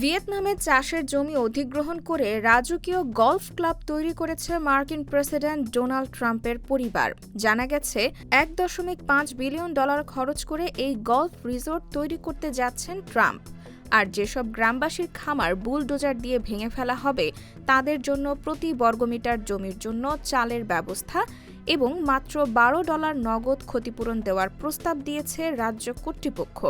ভিয়েতনামে চাষের জমি অধিগ্রহণ করে রাজকীয় গলফ ক্লাব তৈরি করেছে মার্কিন প্রেসিডেন্ট ডোনাল্ড ট্রাম্পের পরিবার। জানা গেছে, এক দশমিক পাঁচ বিলিয়ন ডলার খরচ করে এই গলফ রিসোর্ট তৈরি করতে যাচ্ছেন ট্রাম্প। আর যেসব গ্রামবাসীর খামার বুলডোজার দিয়ে ভেঙে ফেলা হবে, তাদের জন্য প্রতি বর্গমিটার জমির জন্য চালের ব্যবস্থা এবং মাত্র বারো ডলার নগদ ক্ষতিপূরণ দেওয়ার প্রস্তাব দিয়েছে রাজ্য কর্তৃপক্ষ।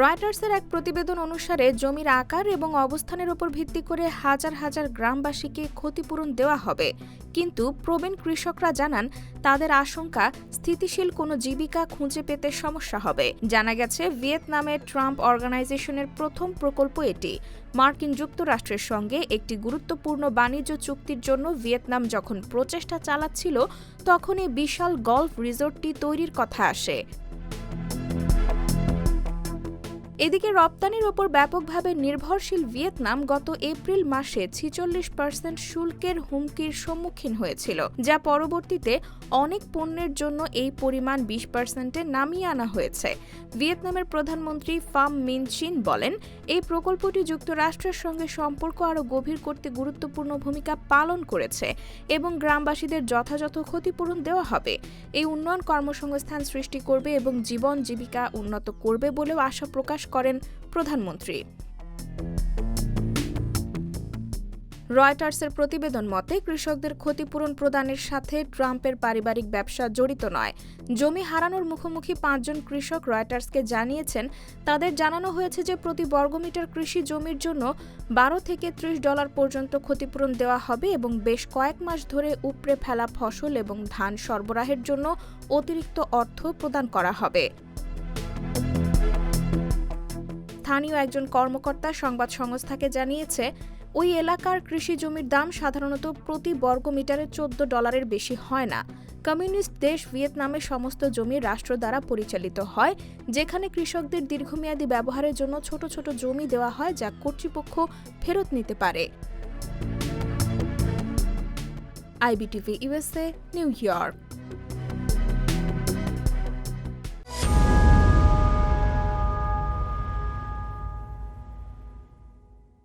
রয়টার্সের এক প্রতিবেদন অনুসারে জমির আকার এবং অবস্থানের উপর ভিত্তি করে হাজার হাজার গ্রামবাসীকে ক্ষতিপূরণ দেওয়া হবে। কিন্তু প্রবীণ কৃষকরা জানান, তাদের আশঙ্কা, স্থিতিশীল কোনো জীবিকা খুঁজে পেতে সমস্যা হবে। জানা গেছে ভিয়েতনামের ট্রাম্প অর্গানাইজেশনের প্রথম প্রকল্প এটি। মার্কিন যুক্তরাষ্ট্রের সঙ্গে একটি গুরুত্বপূর্ণ বাণিজ্য চুক্তির জন্য ভিয়েতনাম যখন প্রচেষ্টা চালাচ্ছিল তখন এই বিশাল গলফ রিসোর্টটি তৈরির কথা আসে। এদিকে রপ্তানির ওপর ব্যাপকভাবে নির্ভরশীল ভিয়েতনাম গত এপ্রিল মাসে ছিচল্লিশ পার্সেন্ট শুল্কের হুমকির সম্মুখীন হয়েছিল, যা পরবর্তীতে অনেক পণ্যের জন্য এই পরিমাণ বিশ পার্সেন্টে নামিয়ে আনা হয়েছে। ভিয়েতনামের প্রধানমন্ত্রী ফাম মিন চিন বলেন, এই প্রকল্পটি যুক্তরাষ্ট্রের সঙ্গে সম্পর্ক আরও গভীর করতে গুরুত্বপূর্ণ ভূমিকা পালন করেছে এবং গ্রামবাসীদের যথাযথ ক্ষতিপূরণ দেওয়া হবে। এই উন্নয়ন কর্মসংস্থান সৃষ্টি করবে এবং জীবন জীবিকা উন্নত করবে বলেও আশা প্রকাশ করেন প্রধানমন্ত্রী। রয়টার্সের প্রতিবেদন মতে, কৃষকদের ক্ষতিপূরণ প্রদানের সাথে ট্রাম্পের পারিবারিক ব্যবসা জড়িত নয়। জমি হারানোর মুখোমুখি পাঁচজন কৃষক রয়টার্সকে জানিয়েছেন, তাদের জানানো হয়েছে যে প্রতি বর্গমিটার কৃষি জমির জন্য বারো থেকে ত্রিশ ডলার পর্যন্ত ক্ষতিপূরণ দেওয়া হবে এবং বেশ কয়েক মাস ধরে উপড়ে ফেলা ফসল এবং ধান সরবরাহের জন্য অতিরিক্ত অর্থ প্রদান করা হবে। স্থানীয় একজন কর্মকর্তা সংবাদ সংস্থাকে জানিয়েছে, ওই এলাকার কৃষি জমির দাম সাধারণত প্রতি বর্গ মিটারে চোদ্দ ডলারের বেশি হয় না। কমিউনিস্ট দেশ ভিয়েতনামের সমস্ত জমি রাষ্ট্র দ্বারা পরিচালিত হয়, যেখানে কৃষকদের দীর্ঘমেয়াদী ব্যবহারের জন্য ছোট ছোট জমি দেওয়া হয় যা কর্তৃপক্ষ ফেরত নিতে পারে। IBTV USA New York.